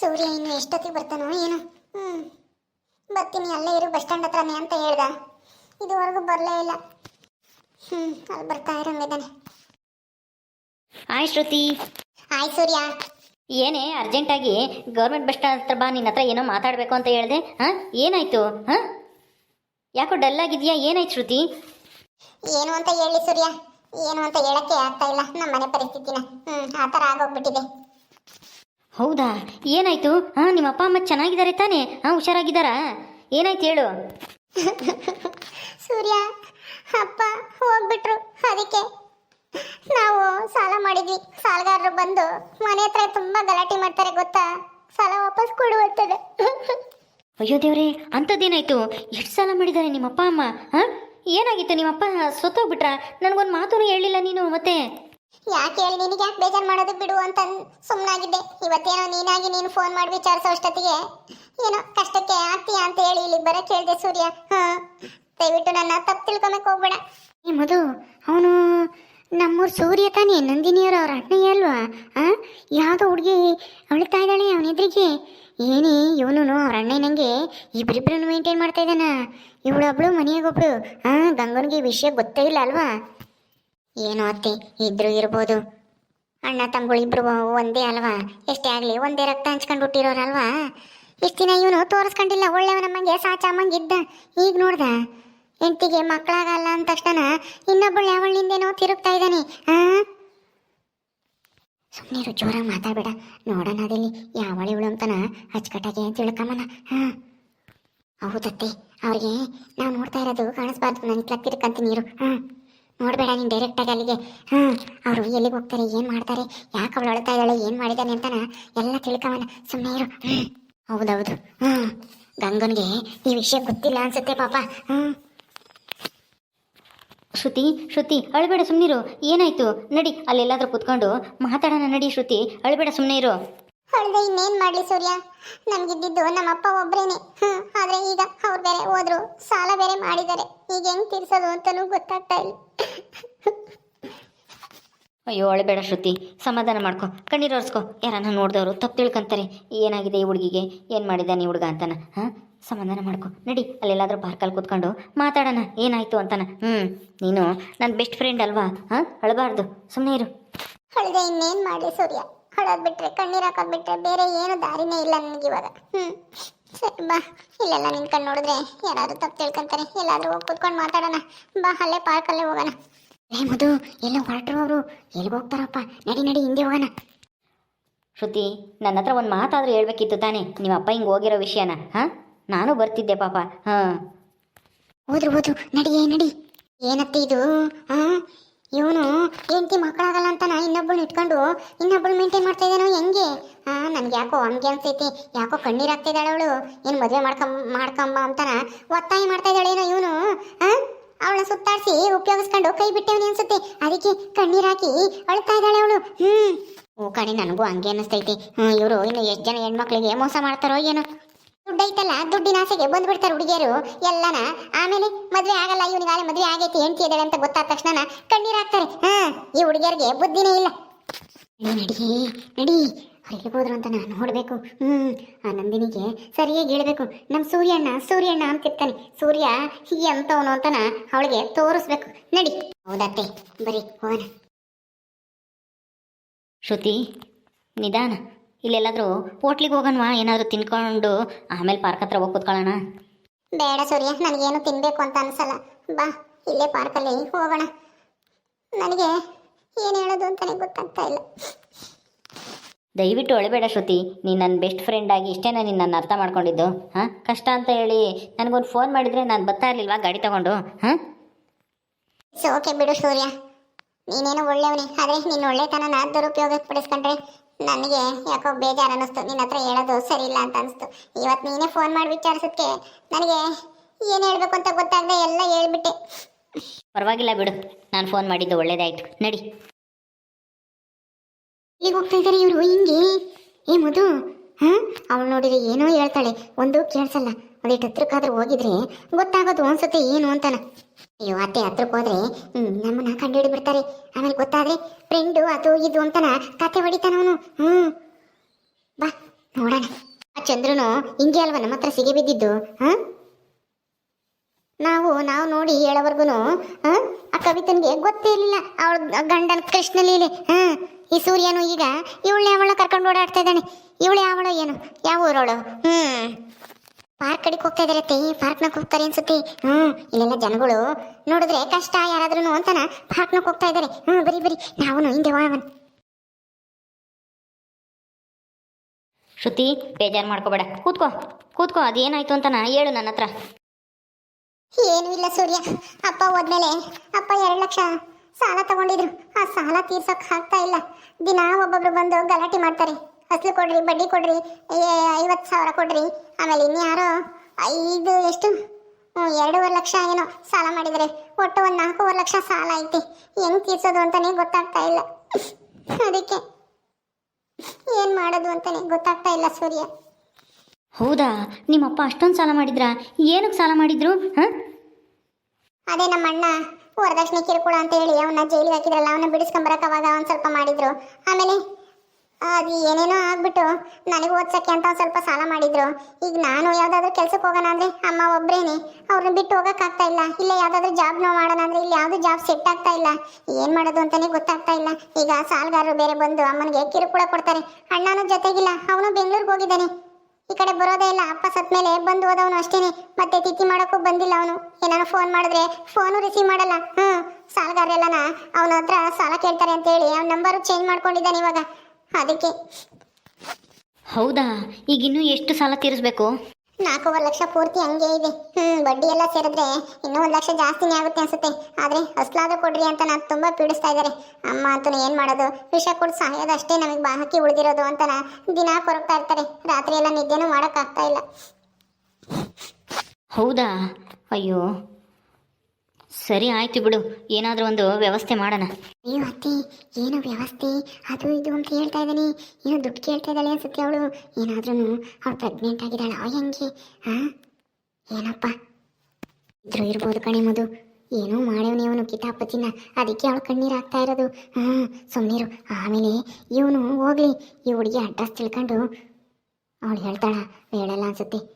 ಸೂರ್ಯ ಇನ್ನು ಎಷ್ಟೊತ್ತಿಗೆ ಬರ್ತಾನೋ ಏನು. ಹ್ಞೂ ಬರ್ತೀನಿ ಅಲ್ಲೇ ಇರು ಬಸ್ ಸ್ಟ್ಯಾಂಡ್ ಹತ್ರನೇ ಅಂತ ಹೇಳ್ದ. ಇದುವರೆಗೂ ಬರಲೇ ಇಲ್ಲ. ಹ್ಞೂ ಅಲ್ಲಿ ಬರ್ತಾ ಇರಂಗಿದ್ದಾನೆ ಹಾಯ್ ಶ್ರುತಿ. ಹಾಯ್ ಸೂರ್ಯ. ಏನೇ ಅರ್ಜೆಂಟಾಗಿ ಗೌರ್ಮೆಂಟ್ ಬಸ್ ಸ್ಟ್ಯಾಂಡ್ ಹತ್ರ ಬಾ ನಿನ್ನ ಹತ್ರ ಏನೋ ಮಾತಾಡಬೇಕು ಅಂತ ಹೇಳಿದೆ. ಹಾಂ? ಏನಾಯ್ತು? ಹಾಂ? ಯಾಕೋ ಡಲ್ ಆಗಿದೆಯಾ? ಏನಾಯ್ತು ಶ್ರುತಿ? ಏನು ಅಂತ ಹೇಳಿ ಸೂರ್ಯ. ಏನು ಅಂತ ಹೇಳಕ್ಕೆ ಆಗ್ತಾ ಇಲ್ಲ. ನಮ್ಮ ಮನೆ ಪರಿಸ್ಥಿತಿನ. ಹ್ಞೂ ಆ ಥರ ಆಗೋಗ್ಬಿಟ್ಟಿದೆ. ಹೌದಾ? ಏನಾಯ್ತು? ಹಾಂ ನಿಮ್ಮ ಅಪ್ಪ ಅಮ್ಮ ಚೆನ್ನಾಗಿದ್ದಾರೆ ತಾನೇ? ಹಾಂ ಹುಷಾರಾಗಿದ್ದಾರಾ? ಏನಾಯ್ತು ಹೇಳು. ಸೂರ್ಯ ಅಪ್ಪ ಹೋಗ್ಬಿಟ್ರು. ಅದಕ್ಕೆ ನಾವು ಸಾಲ ಮಾಡಿದ್ವಿ. ಸಾಲಗಾರರು ಬಂದು ಮನೆ ಹತ್ರ ತುಂಬಾ ಗಲಾಟೆ ಮಾಡ್ತಾರೆ ಗೊತ್ತಾ? ಸಾಲ ವಾಪಸ್ ಕೊಡುವಂತದೆ ಅಯ್ಯೋ ದೇವ್ರೆ ಅಂಥದ್ದೇನಾಯ್ತು? ಎಷ್ಟು ಸಾಲ ಮಾಡಿದ್ದಾರೆ ನಿಮ್ಮ ಅಪ್ಪ ಅಮ್ಮ ಹಾಂ ಏನಾಗಿತ್ತು? ನಿಮ್ಮ ಅಪ್ಪ ಸೊತ್ತೋಗ್ಬಿಟ್ರ? ನನಗೊಂದು ಮಾತೂ ಹೇಳಿಲ್ಲ ನೀನು ಮತ್ತೆ. ಯಾಕೆ ಹೇಳಿ ನಿನಗೆ? ಯಾಕೆ ಬೇಜಾರು ಮಾಡೋದು ಬಿಡು ಅಂತ ಸುಮ್ಮನಾಗಿದ್ದೆ ಇವತ್ತೇನೋ ನೀನಾಗಿ ನೀನು ಫೋನ್ ಮಾಡಿ ವಿಚಾರಿಸೋ ಅಷ್ಟೊತ್ತಿಗೆ. ಏನೋ ಕಷ್ಟಕ್ಕೆ ಆಗ್ತೀಯಾ ಅಂತ ಹೇಳಿ ಇಲ್ಲಿಗೆ ಬರಕ್ಕೆ ಹೇಳಿದೆ ಸೂರ್ಯ. ಹಾ. ದಯವಿಟ್ಟು ನನ್ನ ತಪ್ಪು ತಿಳ್ಕೊಬೇಕು ಹೋಗ್ಬೇಡ. ಏ ಮಧು, ಅವನು ನಮ್ಮೂರು ಸೂರ್ಯ ತಾನೇ ನಂದಿನಿಯವರು ಅವ್ರ ಅಣ್ಣಯ್ಯ ಅಲ್ವಾ? ಆ? ಯಾವುದೋ ಹುಡುಗಿ ಅಳ್ತಾ ಇದ್ದಾಳೆ ಅವನ ಏನೇ ಇವನು ಅವ್ರ ನಂಗೆ ಇಬ್ಬರಿಬ್ಬರನ್ನು ಮೇಂಟೈನ್ ಮಾಡ್ತಾ ಇದ್ದಾನ. ಇವಳೊಬ್ಳು ಮನೆಯಾಗೊಬ್ಳು ಆ, ಗಂಗನಿಗೆ ವಿಷಯ ಗೊತ್ತೇ ಇಲ್ಲ ಅಲ್ವಾ? ಏನೋ ಅತ್ತೆ, ಇದ್ರು ಇರ್ಬೋದು. ಅಣ್ಣ ತಮ್ಮಗಳಿಬ್ರು ಒಂದೇ ಅಲ್ವಾ? ಎಷ್ಟೇ ಆಗಲಿ ಒಂದೇ ರಕ್ತ ಹಂಚ್ಕೊಂಡು ಹುಟ್ಟಿರೋರಲ್ವಾ? ಇಷ್ಟು ದಿನ ಇವನು ತೋರಿಸ್ಕೊಂಡಿಲ್ಲ ಒಳ್ಳೆಯವನಮ್ಮಂಗೆ ಸಾಚಾಮಂಗಿದ್ದ ಈಗ ನೋಡ್ದ? ಹೆಂಡತಿಗೆ ಮಕ್ಕಳಾಗಲ್ಲ ಅಂದ ತಕ್ಷಣ ಇನ್ನೊಬ್ಬಳು ಯಾವಳಿಂದೇನೋ ತಿರುಗ್ತಾ ಇದ್ದಾನೆ, ಆ? ಸುಮ್ಮನೆ ಜೋರಾಗಿ ಮಾತಾಡಬೇಡ. ನೋಡೋಣ ಅದಲ್ಲಿ, ಯಾವಳಿ ಇವಳು ಅಂತನ ಅಚ್ಚುಕಟ್ಟಾಗಿ ತಿಳ್ಕಮ್ಮನ ಹಾ ಹೌದತ್ತೆ, ಅವ್ರಿಗೆ ನಾವು ನೋಡ್ತಾ ಇರೋದು ಕಾಣಿಸ್ಬಾರ್ದು ನನ್ನ ಕ್ಲಕ್ಕಿರ್ಕಂತ ನೀರು ಹಾ ನೋಡಬೇಡ, ನೀನು ಡೈರೆಕ್ಟಾಗಿ ಅಲ್ಲಿಗೆ. ಹಾ ಅವರು ಎಲ್ಲಿಗೆ ಹೋಗ್ತಾರೆ, ಏನು ಮಾಡ್ತಾರೆ, ಯಾಕೆ ಅವಳು ಅಳ್ತಾ ಇದ್ದಾಳೆ, ಏನು ಮಾಡಿದ್ದಾನೆ ಅಂತಾನ ಎಲ್ಲ ತಿಳ್ಕವನ ಸುಮ್ಮನೆ ಇರು. ಹೌದೌದು. ಹ್ಞೂ ಗಂಗನ್ಗೆ ಈ ವಿಷಯ ಗೊತ್ತಿಲ್ಲ ಅನ್ಸುತ್ತೆ ಪಾಪ. ಹ್ಞೂ ಶ್ರುತಿ ಶ್ರುತಿ, ಅಳಬೇಡ ಸುಮ್ಮನಿರು ಏನಾಯಿತು? ನಡಿ, ಅಲ್ಲೆಲ್ಲಾದರೂ ಕೂತ್ಕೊಂಡು ಮಾತಾಡೋಣ ನಡಿ ಶ್ರುತಿ. ಅಳಬೇಡ ಸುಮ್ಮನೆ ಇರು. ಹೊಳ್ದೆ ಇನ್ನೇನು ಮಾಡ್ಲಿ ಸೂರ್ಯ? ನಮ್ಗಿದ್ದಿದ್ದು ನಮ್ಮಪ್ಪ ಒಬ್ರೇನೆ. ಹ್ಮ್ ಆದ್ರೆ ಈಗ ಅವ್ರು ಬೇರೆ ಹೋದ್ರು ಸಾಲ ಬೇರೆ ಮಾಡಿದ್ದಾರೆ. ಈಗ ಹೆಂಗ್ ತೀರಿಸೋದು ಅಂತಲೂ ಗೊತ್ತಾಗ್ತಾ ಇಲ್ಲ. ಅಯ್ಯೋ ಅಳಬೇಡ ಶ್ರುತಿ. ಸಮಾಧಾನ ಮಾಡ್ಕೊ. ಕಣ್ಣೀರು ಒರೆಸ್ಕೊ. ಯಾರನ್ನ ನೋಡಿದವರು ತಪ್ಪು ತಿಳ್ಕೊಂತಾರೆ. ಏನಾಗಿದೆ ಈ ಹುಡುಗಿಗೆ? ಏನು ಮಾಡಿದ್ದಾನೆ ಈ ಹುಡುಗ ಅಂತಾನ? ಹಾಂ? ಸಮಾಧಾನ ಮಾಡ್ಕೊ. ನಡಿ ಅಲ್ಲೆಲ್ಲಾದರೂ ಪಾರ್ಕಲ್ಲಿ ಕೂತ್ಕೊಂಡು ಮಾತಾಡೋಣ. ಏನಾಯ್ತು ಅಂತಾನ? ಹ್ಞೂ ನೀನು ನನ್ನ ಬೆಸ್ಟ್ ಫ್ರೆಂಡ್ ಅಲ್ವಾ? ಹಾಂ? ಅಳಬಾರ್ದು. ಸುಮ್ಮನೆ ಇರು. ಅಳದೆ ಇನ್ನೇನು ಮಾಡ್ಲಿ ಸೂರ್ಯ? ಹೊಳೋದ್ ಬಿಟ್ರೆ ಕಣ್ಣೀರ್ ಹಾಕೋದ್ ಬಿಟ್ರೆ ಬೇರೆ ಏನು ದಾರಿನೇ ಇಲ್ಲ ನನಗೆ ಇವಾಗ. ಹ್ಮ್. ಸರಿ ಬಾ. ಇಲ್ಲೆಲ್ಲ ನಿಂತ್ಕೊಂಡು ನೋಡಿದ್ರೆ ಯಾರಾದರೂ ತಪ್ಪು ತಿಳ್ಕೊಂತಾರೆ. ಎಲ್ಲಾದ್ರೂ ಹೋಗಿ ಕೂತ್ಕೊಂಡು ಮಾತಾಡೋಣ. ಬಾ ಅಲ್ಲೇ ಪಾರ್ಕಲ್ಲೇ ಹೋಗೋಣ. ಏ ಮಧು ಎಲ್ಲ ಹೊರಟರು ಅವರು ಎಲ್ಲಿಗೆ ಹೋಗ್ತಾರಪ್ಪ? ನಡಿ ನಡಿ ಹಿಂದೆ ಹೋಗೋಣ. ಶ್ರುತಿ ನನ್ನ ಹತ್ರ ಒಂದು ಮಾತಾದರೂ ಹೇಳ್ಬೇಕಿತ್ತು ತಾನೇ. ನಿಮ್ಮ ಅಪ್ಪ ಹಿಂಗೆ ಹೋಗಿರೋ ವಿಷಯನ ಹಾ? ನಾನು ಬರ್ತಿದ್ದೆ ಪಾಪ. ಹಾಂ. ಹೋದ್ರು ಹೋದ್ರು. ನಡಿ ನಡಿ. ಏನತ್ತೆ ಇದು? ಆ ಇವನು ಹೆಂಡತಿ ಮಕ್ಕಳಾಗಲ್ಲ ಅಂತ ನಾ ಇನ್ನೊಬ್ಬಳು ಇಟ್ಕೊಂಡು ಇನ್ನೊಬ್ಬಳು ಮೇಂಟೈನ್ ಮಾಡ್ತಾ ಇದ್ದಾನೋ ಹೆಂಗೆ? ಹಾಂ ನನ್ಗೆ ಯಾಕೋ ಹಂಗೆ ಅನ್ಸೈತಿ. ಯಾಕೋ ಕಣ್ಣೀರು ಆಗ್ತಾ ಇದ್ದಾಳೆ ಅವಳು. ಏನು ಮದುವೆ ಮಾಡ್ಕೊಂಬ ಮಾಡ್ಕೊಂಬ ಅಂತಾನ? ಒತ್ತಾಯ ಮಾಡ್ತಾ ಇದ್ದಾಳೇನೋ ಇವನು? ಆ? ಅವಳನ್ನ ಸುತ್ತಾಡಿಸಿ ಉಪಯೋಗಿಸ್ಕೊಂಡು ಕೈ ಬಿಟ್ಟವನಿ ಅನ್ಸುತ್ತೆ. ಅದಕ್ಕೆ ಕಣ್ಣೀರಾಕಿ ಅಳ್ತಾ ಇದ್ದಾಳೆ ಅವಳು. ಹ್ಞೂ ಓ, ಕಣಿ, ನನಗೂ ಹಂಗೆ ಅನ್ನಿಸ್ತೈತಿ. ಹ್ಞೂ ಇವರು ಇನ್ನು ಎಷ್ಟು ಜನ ಹೆಣ್ಮಕ್ಳಿಗೆ ಮೋಸ ಮಾಡ್ತಾರೋ ಏನೋ. ದುಡ್ಡು ಐತಲ್ಲ ದುಡ್ಡಿನ ಆಸೆಗೆ ಬಂದ್ಬಿಡ್ತಾರೆ ಹುಡುಗಿಯರು. ಎಲ್ಲನ, ಆಮೇಲೆ ಮದ್ವೆ ಆಗಲ್ಲ, ಇವನಿಗೆ ಆಗಲೇ ಮದ್ವೆ ಆಗೈತಿ, ಹೆಂಡತಿ ಇದ್ದಾಳೆ ಅಂತ ಗೊತ್ತಾದ ತಕ್ಷಣ ಕಣ್ಣೀರು ಹಾಕ್ತಾರೆ. ಹಾ, ಈ ಹುಡುಗಿಯರಿಗೆ ಬುದ್ಧಿನೇ ಇಲ್ಲ. ನಡಿ ನಡಿ ಅಲ್ಲಿಗೆ ಹೋದ್ರು ಅಂತ ನಾನು ನೋಡಬೇಕು. ಹ್ಞೂ ಆ ನಂದಿನಿಗೆ ಸರಿಯಾಗಿ ಹೇಳ್ಬೇಕು. ನಮ್ಮ ಸೂರ್ಯಣ್ಣ ಸೂರ್ಯಣ್ಣ ಅಂತಿರ್ತಾನೆ ಸೂರ್ಯ ಹೀಗೆ ಅಂತವನು ಅಂತನ ಅವಳಿಗೆ ತೋರಿಸ್ಬೇಕು. ನಡಿ. ಹೌದತ್ತೆ ಬರೀ, ಹೋಗೋಣ. ಶ್ರುತಿ, ನಿಧಾನ. ಇಲ್ಲೆಲ್ಲಾದರೂ ಹೋಟ್ಲಿಗೆ ಹೋಗೋಣವಾ? ಏನಾದರೂ ತಿನ್ಕೊಂಡು ಆಮೇಲೆ ಪಾರ್ಕ್ ಹತ್ರ ಹೋಗಿ ಕೂತ್ಕೊಳ್ಳೋಣ. ಬೇಡ ಸೂರ್ಯ ನನಗೇನು ತಿನ್ನಬೇಕು ಅಂತ ಅನ್ಸಲ್ಲ. ಬಾ ಇಲ್ಲೇ ಪಾರ್ಕಲ್ಲಿ ಹೋಗೋಣ. ನನಗೆ ಏನು ಹೇಳೋದು ಅಂತಾನೆ ಗೊತ್ತಾಗ್ತಾ ಇಲ್ಲ. ದಯವಿಟ್ಟು ಒಳಬೇಡ ಶ್ರುತಿ. ನೀನು ನನ್ನ ಬೆಸ್ಟ್ ಫ್ರೆಂಡ್ ಆಗಿ ಇಷ್ಟೇ ನೀನು ನನ್ನ ಅರ್ಥ ಮಾಡ್ಕೊಂಡಿದ್ದು. ಹಾಂ? ಕಷ್ಟ ಅಂತ ಹೇಳಿ ನನಗೊಂದು ಫೋನ್ ಮಾಡಿದರೆ ನಾನು ಬರ್ತಾ ಇರಲಿಲ್ವಾ ಗಾಡಿ ತಗೊಂಡು? ಹಾಂ? ಸೊ ಓಕೆ ಬಿಡು ಸೂರ್ಯ. ನೀನೇನು ಒಳ್ಳೆಯವನೇ ಆದರೆ ನಿನ್ನ ಒಳ್ಳೆತನನ ದುರುಪಯೋಗಕ್ಕೆ ಪಡಿಸ್ಕೊಂಡ್ರೆ ನನಗೆ ಯಾಕೋ ಬೇಜಾರು ಅನ್ನಿಸ್ತು. ನಿನ್ನ ಹತ್ರ ಹೇಳೋದು ಸರಿ ಇಲ್ಲ ಅಂತ ಅನಿಸ್ತು ಇವತ್ತು ನೀನೇ ಫೋನ್ ಮಾಡಿ ವಿಚಾರಿಸೋಕ್ಕೆ ನನಗೆ ಏನು ಹೇಳಬೇಕು ಅಂತ ಗೊತ್ತಾಗದೆ ಎಲ್ಲ ಹೇಳ್ಬಿಟ್ಟೆ. ಪರವಾಗಿಲ್ಲ ಬಿಡು. ನಾನು ಫೋನ್ ಮಾಡಿದ್ದು ಒಳ್ಳೇದಾಯ್ತು. ನಡಿ. ಈಗ ಹೋಗ್ತಾ ಇದ್ದಾರೆ ಇವರು? ಹಿಂಗೆ? ಏ ಮಧು ಹಾ ಅವಳು ನೋಡಿದ್ರೆ ಏನೋ ಹೇಳ್ತಾಳೆ. ಒಂದು ಕೇಳಿಸಲ್ಲ. ಒಂದಿಟ್ಟು ಹತ್ರಕ್ಕಾದ್ರೂ ಹೋಗಿದ್ರೆ ಗೊತ್ತಾಗೋದು ಅನ್ಸುತ್ತೆ ಏನು ಅಂತಾನ. ಅಯ್ಯೋ, ಅತ್ತೆ ಹತ್ರಕ್ಕೆ ಹೋದ್ರೆ ನಮ್ಮನ್ನ ಕಂಡು ಹಿಡಿಬಿಡ್ತಾರೆ ಆಮೇಲೆ ಗೊತ್ತಾದ್ರೆ ಫ್ರೆಂಡು ಅದು ಇದು ಅಂತಾನ ಕತೆ ಹೊಡಿತಾನ ಅವನು. ಹ್ಮ್. ಬಾ, ನೋಡೋಣ. ಆ ಚಂದ್ರನು ಹಿಂಗೆ ಅಲ್ವಾ ನಮ್ಮ ಹತ್ರ ಸಿಗಿ ಬಿದ್ದಿದ್ದು, ಹಾ? ನಾವು ನಾವು ನೋಡಿ ಹೇಳೋವರೆಗೂ ಆ ಕವಿತನ್ಗೆ ಗೊತ್ತೇ ಇರಲಿಲ್ಲ. ಅವಳ ಗಂಡನ ಕೃಷ್ಣ ಲೀಲೆ, ಹಾಂ? ಈ ಸೂರ್ಯನು ಈಗ ಇವಳು ಯಾವಳ ಕರ್ಕೊಂಡು ಓಡಾಡ್ತಾ ಇದ್ದಾನೆ. ಇವಳು ಯಾವಳು ಏನು? ಯಾವ ಊರವಳು? ಹ್ಮ್. ಪಾರ್ಕ್ ಕಡೆಗೆ ಹೋಗ್ತಾ ಇದಾರೆ ಪಾರ್ಕ್ನಕ್ಕೆ ಪಾರ್ಕ್ನಾಗ ಹೋಗ್ತಾರೆ ಅನ್ಸುತ್ತೆ. ಹ್ಮ್ ಇಲ್ಲೆಲ್ಲ ಜನಗಳು. ನೋಡಿದ್ರೆ ಕಷ್ಟ ಯಾರಾದ್ರೂ ಅಂತಾನ ಪಾರ್ಕ್ನಾಗ ಹೋಗ್ತಾ ಇದಾರೆ. ಹ್ಮ್ ಬರಿ ಬರಿ. ನಾವು ಹಿಂದೆ ಹೋಗವನ್ ಶ್ರುತಿ ಬೇಜಾರು ಮಾಡ್ಕೋಬೇಡ. ಕೂತ್ಕೋ. ಕೂತ್ಕೋ ಅದೇನಾಯ್ತು ಅಂತನ ಹೇಳು ನನ್ನ ಹತ್ರ. ಏನು ಇಲ್ಲ ಸೂರ್ಯ. ಅಪ್ಪ ಹೋದ್ಮೇಲೆ ಅಪ್ಪ ಎರಡು ಲಕ್ಷ ಸಾಲ ತಗೊಂಡಿದ್ರು. ಆ ಸಾಲ ತೀರ್ಸಕ್ ಆಗ್ತಾ ಇಲ್ಲ. ದಿನ ಒಬ್ಬೊಬ್ರು ಬಂದು ಗಲಾಟೆ ಮಾಡ್ತಾರೆ. ಅಸಲು ಕೊಡ್ರಿ ಬಡ್ಡಿ ಕೊಡ್ರಿ ಐವತ್ತು ಸಾವಿರ ಕೊಡ್ರಿ. ಆಮೇಲೆ ಇನ್ಯಾರೋ ಐದು ಎಷ್ಟು? ಹ್ಮ್, ಎರಡೂವರೆ ಲಕ್ಷ ಏನೋ ಸಾಲ ಮಾಡಿದರೆ. ಒಟ್ಟು ಒಂದು ನಾಲ್ಕೂವರೆ ಲಕ್ಷ ಸಾಲ ಐತಿ. ಹೆಂಗ್ ತೀರ್ಸೋದು ಅಂತಾನೆ ಗೊತ್ತಾಗ್ತಾ ಇಲ್ಲ. ಅದಕ್ಕೆ ಏನು ಮಾಡೋದು ಅಂತಾನೆ ಗೊತ್ತಾಗ್ತಾ ಇಲ್ಲ ಸೂರ್ಯ. ಹೌದಾ? ನಿಮ್ಮಪ್ಪ ಅಷ್ಟೊಂದು ಸಾಲ ಮಾಡಿದ್ರಾ? ಏನಕ್ಕೆ ಸಾಲ ಮಾಡಿದ್ರು ಹಾಂ? ಅದೇ ನಮ್ಮ ಅಣ್ಣ ವರದಕ್ಷಿಣೆ ಕಿರುಕುಳ ಅಂತ ಹೇಳಿ ಅವನ್ನ ಜೈಲಿಗೆ ಹಾಕಿದ್ರಲ್ಲ ಅವನ್ನ ಬಿಡಿಸ್ಕೊಂಬರಕ್ಕೆ ಅವಾಗ ಒಂದು ಸ್ವಲ್ಪ ಮಾಡಿದ್ರು. ಆಮೇಲೆ ಅದು ಏನೇನೋ ಆಗ್ಬಿಟ್ಟು ನನಗೆ ಓದ್ಸಕ್ಕೆ ಅಂತ ಸ್ವಲ್ಪ ಸಾಲ ಮಾಡಿದ್ರು. ಈಗ ನಾನು ಯಾವ್ದಾದ್ರು ಕೆಲ್ಸಕ್ಕೆ ಹೋಗೋಣ ಅಂದ್ರೆ ಅಮ್ಮ ಒಬ್ರೇನೆ ಅವ್ರನ್ನ ಬಿಟ್ಟು ಹೋಗಕ್ಕಾಗ್ತಾ ಇಲ್ಲ. ಇಲ್ಲ ಯಾವ್ದಾದ್ರು ಜಾಬ್ ನಾವು ಮಾಡೋಣ ಅಂದ್ರೆ ಇಲ್ಲಿ ಯಾವ್ದು ಜಾಬ್ ಸೆಟ್ ಆಗ್ತಾ ಇಲ್ಲ. ಏನ್ ಮಾಡೋದು ಅಂತಾನೆ ಗೊತ್ತಾಗ್ತಾ ಇಲ್ಲ. ಈಗ ಸಾಲಗಾರರು ಬೇರೆ ಬಂದು ಅಮ್ಮನಿಗೆ ಕಿರುಕುಳ ಕೊಡ್ತಾರೆ. ಅಣ್ಣನೂ ಜೊತೆಗಿಲ್ಲ, ಅವನು ಬೆಂಗಳೂರಿಗೆ ಹೋಗಿದ್ದಾನೆ. ಈ ಕಡೆ ಬರೋದೇ ಇಲ್ಲ, ಅಪ್ಪ ಸತ್ ಮೇಲೆ ಬಂದು ಹೋದವನು ಅಷ್ಟೇನೆ. ಮತ್ತೆ ತಿಥಿ ಮಾಡೋಕ್ಕೂ ಬಂದಿಲ್ಲ ಅವನು. ಏನಾರು ಫೋನ್ ಮಾಡಿದ್ರೆ ಫೋನು ರಿಸೀವ್ ಮಾಡಲ್ಲ. ಹ್ಮ್, ಸಾಲಗಾರರೆಲ್ಲನ ಅವನ ಹತ್ರ ಸಾಲ ಕೇಳ್ತಾರೆ ಅಂತ ಹೇಳಿ, ಅವ್ನ ನಂಬರು ಚೇಂಜ್ ಮಾಡ್ಕೊಂಡಿದ್ದಾನೆ ಇವಾಗ. ಅದಕ್ಕೆ. ಹೌದಾ? ಈಗ ಇನ್ನೂ ಎಷ್ಟು ಸಾಲ ತೀರಿಸ್ಬೇಕು? ನಾಲ್ಕೂವರೆ ಲಕ್ಷ ಪೂರ್ತಿ ಹಂಗೆ ಇದೆ. ಹ್ಮ್ ಬಡ್ಡಿ ಎಲ್ಲ ಸೇರಿದ್ರೆ ಇನ್ನೂ ಒಂದು ಲಕ್ಷ ಜಾಸ್ತಿನೇ ಆಗುತ್ತೆ ಅನ್ಸುತ್ತೆ. ಆದ್ರೆ ಅಸ್ಲಾದ್ರೂ ಕೊಡ್ರಿ ಅಂತ ನಾನು ತುಂಬಾ ಪೀಡಿಸ್ತಾ ಇದ್ದಾರೆ. ಅಮ್ಮ ಅಂತೂ ಏನ್ ಮಾಡೋದು? ವಿಷ ಕೊಡ್ ಸಹಾಯದಷ್ಟೇ ನಮಗೆ ಬಾಹಕಿ ಉಳಿದಿರೋದು ಅಂತ ದಿನ ಕೊರಗ್ತಾ ಇರ್ತಾರೆ. ರಾತ್ರಿ ಎಲ್ಲ ನಿದ್ದೆನೂ ಮಾಡೋಕ್ಕಾಗ್ತಾ ಇಲ್ಲ. ಹೌದಾ? ಅಯ್ಯೋ ಸರಿ ಆಯ್ತು ಬಿಡು, ಏನಾದರೂ ಒಂದು ವ್ಯವಸ್ಥೆ ಮಾಡೋಣ. ಅಯ್ಯೋ ಅತ್ತೆ, ಏನು ವ್ಯವಸ್ಥೆ? ಅದು ಇದು ಅಂತ ಹೇಳ್ತಾ ಇದ್ದಾನೆ. ಏನೋ ದುಡ್ಡು ಕೇಳ್ತಾ ಇದ್ದಾಳೆ ಅನ್ಸುತ್ತೆ ಅವಳು. ಏನಾದ್ರೂ ಅವಳು ಪ್ರೆಗ್ನೆಂಟ್ ಆಗಿದ್ದಾಳ ಹೆಂಗೆ? ಹಾ ಏನಪ್ಪ? ಇದ್ರೂ ಇರ್ಬೋದು ಕಣೆ ಮದು ಏನೋ ಮಾಡ್ಯವನೇ ಅವನು ಕಿತಾಪತಿನ. ಅದಕ್ಕೆ ಅವಳು ಕಣ್ಣೀರು ಆಗ್ತಾ ಇರೋದು. ಹ್ಞೂ ಸುಮ್ಮನಿರು ಆಮೇಲೆ ಇವನು ಹೋಗಲಿ. ಈ ಹುಡುಗಿ ಅಡ್ರೆಸ್ ತಿಳ್ಕೊಂಡು ಅವಳು ಹೇಳ್ತಾಳ, ಹೇಳಲ್ಲ ಅನ್ಸುತ್ತೆ.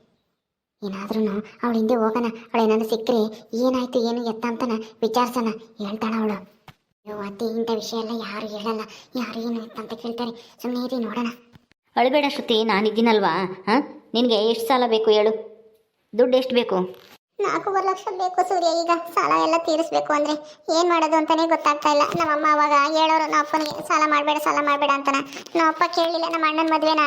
ಏನಾದ್ರೂ ಅವಳ ಹಿಂದೆ ಹೋಗೋಣ. ಅವಳು ಏನಾದ್ರು ಸಿಕ್ಕರೆ ಏನಾಯ್ತು, ಏನು ಎತ್ತ ಅಂತನ ವಿಚಾರಿಸೋಣ, ಹೇಳ್ತಾಳ ಅವಳು. ಅತ್ತೆ, ಇಂಥ ವಿಷಯ ಎಲ್ಲ ಯಾರು ಹೇಳಲ್ಲ. ಯಾರು ಏನು ಅಂತ ಕೇಳ್ತಾರೆ. ಸುಮ್ಮನೆ ಇರಿ, ನೋಡೋಣ. ಅಳಬೇಡ ಶ್ರುತಿ ನಾನಿದ್ದೀನಲ್ವಾ ಹಾಂ? ನಿನಗೆ ಎಷ್ಟು ಸಾಲ ಬೇಕು ಹೇಳು. ದುಡ್ಡು ಎಷ್ಟು ಬೇಕು? ನಾಲ್ಕೂವರೆ ಲಕ್ಷ ಬೇಕು ಸೂರ್ಯ, ಈಗ ಸಾಲ ಎಲ್ಲ ತೀರಿಸ್ಬೇಕು ಅಂದ್ರೆ ಏನು ಮಾಡೋದು ಅಂತಾನೆ ಗೊತ್ತಾಗ್ತಾ ಇಲ್ಲ. ನಮ್ಮಮ್ಮ ಅವಾಗ ಹೇಳೋರು ನಮ್ಮ ಅಪ್ಪನಿಗೆ ಸಾಲ ಮಾಡಬೇಡ ಸಾಲ ಮಾಡಬೇಡ ಅಂತನ. ನಮ್ಮ ಅಪ್ಪ ಕೇಳಲಿಲ್ಲ, ನಮ್ಮ ಅಣ್ಣನ ಮದುವೆನ?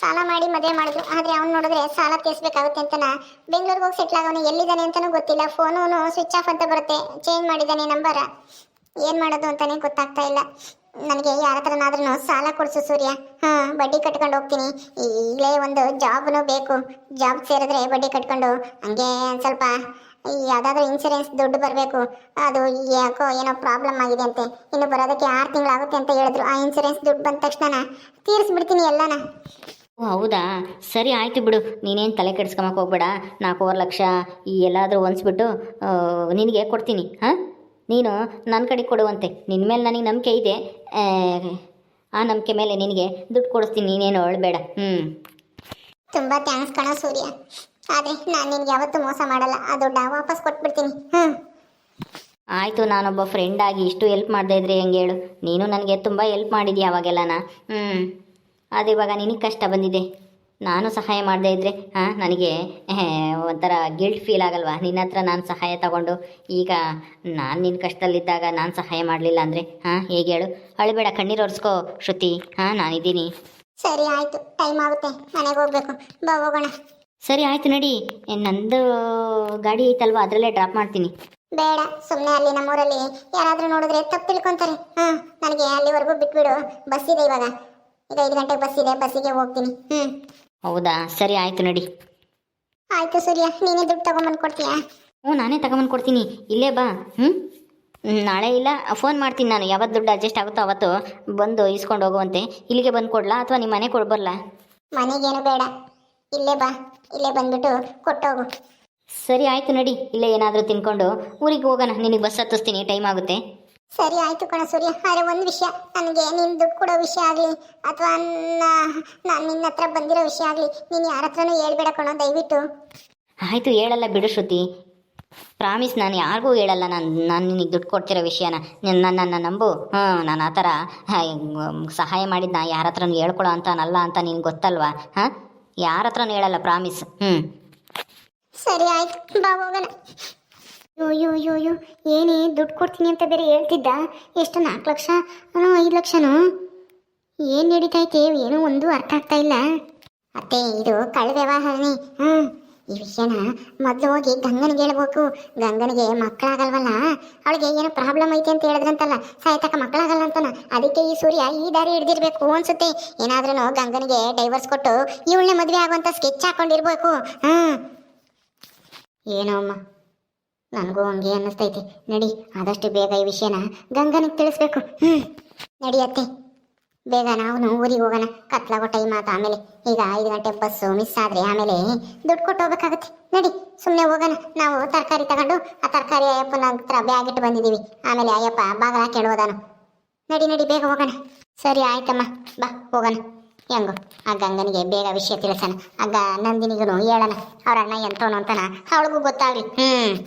ಸಾಲ ಮಾಡಿ ಮದುವೆ ಮಾಡಿದ್ರು, ಆದ್ರೆ ಅವ್ನು ನೋಡಿದ್ರೆ ಸಾಲ ತೀರಿಸ್ಬೇಕಾಗುತ್ತೆ ಅಂತನ. ಬೆಂಗಳೂರಿಗೆ ಹೋಗಿ ಸೆಟ್ಲ್ ಆಗೋನು ಎಲ್ಲಿದ್ದಾನೆ ಅಂತಾನೂ ಗೊತ್ತಿಲ್ಲ. ಫೋನು ಸ್ವಿಚ್ ಆಫ್ ಅಂತ ಬರುತ್ತೆ. ಚೇಂಜ್ ಮಾಡಿದ್ದಾನೆ ನಂಬರ. ಏನು ಮಾಡೋದು ಅಂತಾನೆ ಗೊತ್ತಾಗ್ತಾ ಇಲ್ಲ. ನನಗೆ ಯಾರ ಹತ್ರನಾದ್ರೂ ಸಾಲ ಕೊಡಿಸು ಸೂರ್ಯ. ಹಾ, ಬಡ್ಡಿ ಕಟ್ಕೊಂಡು ಹೋಗ್ತೀನಿ. ಈಗಲೇ ಒಂದು ಜಾಬ್ನು ಬೇಕು. ಜಾಬ್ ಸೇರಿದ್ರೆ ಬಡ್ಡಿ ಕಟ್ಕೊಂಡು ಹಂಗೆ ಸ್ವಲ್ಪ ಯಾವುದಾದ್ರೂ ಇನ್ಸೂರೆನ್ಸ್ ದುಡ್ಡು ಬರಬೇಕು. ಅದು ಯಾಕೋ ಏನೋ ಪ್ರಾಬ್ಲಮ್ ಆಗಿದೆ ಅಂತೆ. ಇನ್ನು ಬರೋದಕ್ಕೆ ಆರು ತಿಂಗಳಾಗುತ್ತೆ ಅಂತ ಹೇಳಿದ್ರು. ಆ ಇನ್ಸೂರೆನ್ಸ್ ದುಡ್ಡು ಬಂದ ತಕ್ಷಣ ತೀರಿಸ್ಬಿಡ್ತೀನಿ ಎಲ್ಲನ. ಓ, ಹೌದಾ? ಸರಿ, ಆಯಿತು ಬಿಡು. ನೀನೇನು ತಲೆ ಕೆಡಿಸ್ಕೊಂಬಕ್ಕೆ ಹೋಗ್ಬೇಡ. ನಾಲ್ಕೂವರೆ ಲಕ್ಷ ಈ ಎಲ್ಲಾದರೂ ಹೊಂದ್ಸ್ಬಿಟ್ಟು ನಿನಗೆ ಕೊಡ್ತೀನಿ. ಹಾಂ? ನೀನು ನನ್ನ ಕಡೆ ಕೊಡುವಂತೆ. ನಿನ್ನ ಮೇಲೆ ನನಗೆ ನಂಬಿಕೆ ಇದೆ. ಆ, ನಂಬಿಕೆ ಮೇಲೆ ನಿನಗೆ ದುಡ್ಡು ಕೊಡಿಸ್ತೀನಿ. ನೀನೇನು ಅಳಬೇಡ. ಹ್ಞೂ ತುಂಬ ಥ್ಯಾಂಕ್ಸ್ ಕಣೋ ಸೂರ್ಯ. ಆದರೆ ನಾನು ನಿನಗೆ ಯಾವತ್ತೂ ಮೋಸ ಮಾಡಲ್ಲ. ಆ ದುಡ್ಡ ವಾಪಸ್ ಕೊಟ್ಬಿಡ್ತೀನಿ. ಹ್ಞೂ ಆಯಿತು ನಾನೊಬ್ಬ ಫ್ರೆಂಡಾಗಿ ಇಷ್ಟು ಹೆಲ್ಪ್ ಮಾಡದೇ ಇದ್ರೆ ಹೆಂಗೆ ಹೇಳು? ನೀನು ನನಗೆ ತುಂಬ ಹೆಲ್ಪ್ ಮಾಡಿದ್ಯಾ ಅವಾಗೆಲ್ಲನ? ಹ್ಞೂ ಅದು ಇವಾಗ ನಿನಗೆ ಕಷ್ಟ ಬಂದಿದೆ. ನಾನು ಸಹಾಯ ಮಾಡದೇ ಇದ್ದರೆ ಹಾಂ ನನಗೆ ಒಂಥರ ಗಿಲ್ಟ್ ಫೀಲ್ ಆಗಲ್ವಾ? ನಿನ್ನ ಹತ್ರ ನಾನು ಸಹಾಯ ತಗೊಂಡು ಈಗ ನಾನು ನಿನ್ನ ಕಷ್ಟದಲ್ಲಿದ್ದಾಗ ನಾನು ಸಹಾಯ ಮಾಡಲಿಲ್ಲ ಅಂದರೆ ಹಾಂ ಹೇಗೆ ಹೇಳು? ಅಳಬೇಡ ಕಣ್ಣೀರು ಒರೆಸ್ಕೋ ಶ್ರುತಿ. ಹಾಂ ನಾನಿದ್ದೀನಿ ಸರಿ ಆಯಿತು. ಟೈಮ್ ಆಗುತ್ತೆ. ಮನೆಗೆ ಹೋಗ್ಬೇಕು. ಬಾ ಹೋಗೋಣ. ಸರಿ ಆಯಿತು ನಡಿ. ನಂದು ಗಾಡಿ ಐತಲ್ವ? ಅದರಲ್ಲೇ ಡ್ರಾಪ್ ಮಾಡ್ತೀನಿ. ಬೇಡ ಸುಮ್ಮನೆ ಅಲ್ಲಿ ನಮ್ಮೂರಲ್ಲಿ ಯಾರಾದರೂ ನೋಡಿದ್ರೆ ತಪ್ಪು ತಿಳ್ಕೊಂತಾರೆ. ಹಾಂ ನನಗೆ ಅಲ್ಲಿವರೆಗೂ ಬಿಟ್ಬಿಡು. ಬಸ್ ಇದೆ ಇವಾಗ. ಈಗ ಐದು ಗಂಟೆಗೆ ಬಸ್ ಇದೆ ಬಸ್ಸಿಗೆ ಹೋಗ್ತೀನಿ. ಹ್ಮ್. ಹೌದಾ? ಸರಿ ಆಯಿತು ನಡಿ. ಆಯ್ತು ಸೂರ್ಯ ನೀನೇ ದುಡ್ಡು ತಗೊಂಬಂದು ಕೊಡ್ತೀಯಾ? ಹ್ಞೂ ನಾನೇ ತಗೊಂಬಂದು ಕೊಡ್ತೀನಿ. ಇಲ್ಲೇ ಬಾ ಹ್ಞೂ ನಾಳೆ ಇಲ್ಲ ಫೋನ್ ಮಾಡ್ತೀನಿ ನಾನು. ಯಾವತ್ತು ದುಡ್ಡು ಅಡ್ಜಸ್ಟ್ ಆಗುತ್ತೋ ಅವತ್ತು ಬಂದು ಇಸ್ಕೊಂಡು ಹೋಗುವಂತೆ. ಇಲ್ಲಿಗೆ ಬಂದು ಕೊಡ್ಲಾ ಅಥವಾ ನಿಮ್ಮ ಮನೆ ಕೊಡ್ ಬರಲಾ? ಮನೆಗೇನು ಬೇಡ. ಇಲ್ಲೇ ಬಾ ಇಲ್ಲೇ ಬಂದ್ಬಿಟ್ಟು ಕೊಟ್ಟೋಗು. ಸರಿ ಆಯಿತು ನಡಿ. ಇಲ್ಲೇ ಏನಾದರೂ ತಿನ್ಕೊಂಡು ಊರಿಗೆ ಹೋಗೋಣ. ನಿನಗೆ ಬಸ್ ಹತ್ತಿಸ್ತೀನಿ ಟೈಮ್ ಆಗುತ್ತೆ. ಸರಿ ಆಯ್ತು ಕಣ ಸೂರ್ಯ ಆದರೆ ಒಂದು ವಿಷಯ. ನನಗೆ ನೀನು ದುಡ್ಡು ಕೊಡೋ ವಿಷಯ ಆಗಲಿ ಅಥವಾ ನಾನು ನಿನ್ನ ಹತ್ರ ಬಂದಿರೋ ವಿಷಯ ಆಗಲಿ ನೀನು ಯಾರ ಹತ್ರನೂ ಹೇಳ್ಬೇಡ ಕಣೋ ದಯವಿಟ್ಟು. ಆಯಿತು ಹೇಳಲ್ಲ ಬಿಡು ಶ್ರುತಿ. ಪ್ರಾಮಿಸ್ ನಾನು ಯಾರಿಗೂ ಹೇಳಲ್ಲ ನಾನು ನಾನು ನಿನಗೆ ದುಡ್ಡು ಕೊಡ್ತಿರೋ ವಿಷಯನ. ನನ್ನ ನನ್ನನ್ನು ನಂಬು. ಹ್ಞೂ ನಾನು ಆ ಥರ ಸಹಾಯ ಮಾಡಿದ್ನ ಯಾರ ಹತ್ರನೂ ಹೇಳ್ಕೊಳೋ ಅಂತಾನಲ್ಲ ಅಂತ ನಿನ್ಗೆ ಗೊತ್ತಲ್ವಾ? ಹಾಂ? ಯಾರ ಹತ್ರನೂ ಹೇಳಲ್ಲ ಪ್ರಾಮಿಸ್. ಹ್ಞೂ ಸರಿ ಆಯ್ತು ಬಾ ಹೋಗೋಣ. ಅಯ್ಯೋ ಅಯ್ಯೋ ಅಯ್ಯೋ ಏನೇ ದುಡ್ಡು ಕೊಡ್ತೀನಿ ಅಂತ ಬೇರೆ ಹೇಳ್ತಿದ್ದ? ಎಷ್ಟು ನಾಲ್ಕು ಲಕ್ಷ? ಐದು ಲಕ್ಷನೋ? ಏನು ನಡೀತೈತೆ? ಏನೋ ಒಂದು ಅರ್ಥ ಆಗ್ತಾ ಇಲ್ಲ. ಅತ್ತೆ, ಇದು ಕಳ್ಳ ವ್ಯವಹಾರನೇ. ಹ್ಮ್ ಈ ವಿಷಯನ ಮೊದಲು ಹೋಗಿ ಗಂಗನಿಗೆ ಹೇಳ್ಬೇಕು. ಗಂಗನಿಗೆ ಮಕ್ಕಳಾಗಲ್ವಲ್ಲ? ಅವಳಿಗೆ ಏನೋ ಪ್ರಾಬ್ಲಮ್ ಐತೆ ಅಂತ ಹೇಳಿದ್ರಂತಲ್ಲ? ಸಾಯ್ತಕ್ಕ ಮಕ್ಕಳಾಗಲ್ಲ ಅಂತಾನ? ಅದಕ್ಕೆ ಈ ಸೂರ್ಯ ಈ ದಾರಿ ಹಿಡಿದಿರ್ಬೇಕು ಅನ್ಸುತ್ತೆ. ಏನಾದ್ರೂ ಗಂಗನಿಗೆ ಡೈವರ್ಸ್ ಕೊಟ್ಟು ಇವಳನ್ನೇ ಮದುವೆ ಆಗುವಂತ ಸ್ಕೆಚ್ ಹಾಕೊಂಡಿರ್ಬೇಕು. ಹ್ಞೂ ಏನೋ ಅಮ್ಮ. ನನಗೂ ಹಂಗೆ ಅನ್ನಿಸ್ತೈತಿ. ನಡಿ, ಆದಷ್ಟು ಬೇಗ ಈ ವಿಷಯನ ಗಂಗನಿಗೆ ತಿಳಿಸ್ಬೇಕು. ಹ್ಞೂ ನಡಿಯತ್ತೆ ಬೇಗ ನಾವು ಊರಿಗೆ ಹೋಗೋಣ. ಕತ್ಲಾಗೋ ಟೈಮ್ ಆತ ಆಮೇಲೆ. ಈಗ ಐದು ಗಂಟೆ ಬಸ್ಸು ಮಿಸ್ ಆದರೆ ಆಮೇಲೆ ದುಡ್ಡು ಕೊಟ್ಟು ಹೋಗ್ಬೇಕಾಗತ್ತೆ. ನಡಿ ಸುಮ್ಮನೆ ಹೋಗೋಣ. ನಾವು ತರಕಾರಿ ತಗೊಂಡು ಆ ತರಕಾರಿ ಅಯ್ಯಪ್ಪನ ಹತ್ರ ಬ್ಯಾಗ್ ಇಟ್ಟು ಬಂದಿದ್ದೀವಿ ಆಮೇಲೆ ಅಯ್ಯಪ್ಪ ಬಾಗ ಹಾಕಿ ನಡಿ ನಡಿ, ಬೇಗ ಹೋಗೋಣ. ಸರಿ, ಆಯ್ತಮ್ಮ. ಬಾ, ಹೋಗೋಣ. ಹೆಂಗೋ, ಆ ಗಂಗನಿಗೆ ಬೇಗ ವಿಷಯ ತಿಳಿಸೋಣ. ಆಗ ನಂದಿನಿಗೂ ಹೇಳೋಣ. ಅವ್ರ ಅಣ್ಣ ಎಂತವನು ಅಂತಾನ ಅವಳಿಗೂ ಗೊತ್ತಾಗ್ಲಿ. ಹ್ಮ್.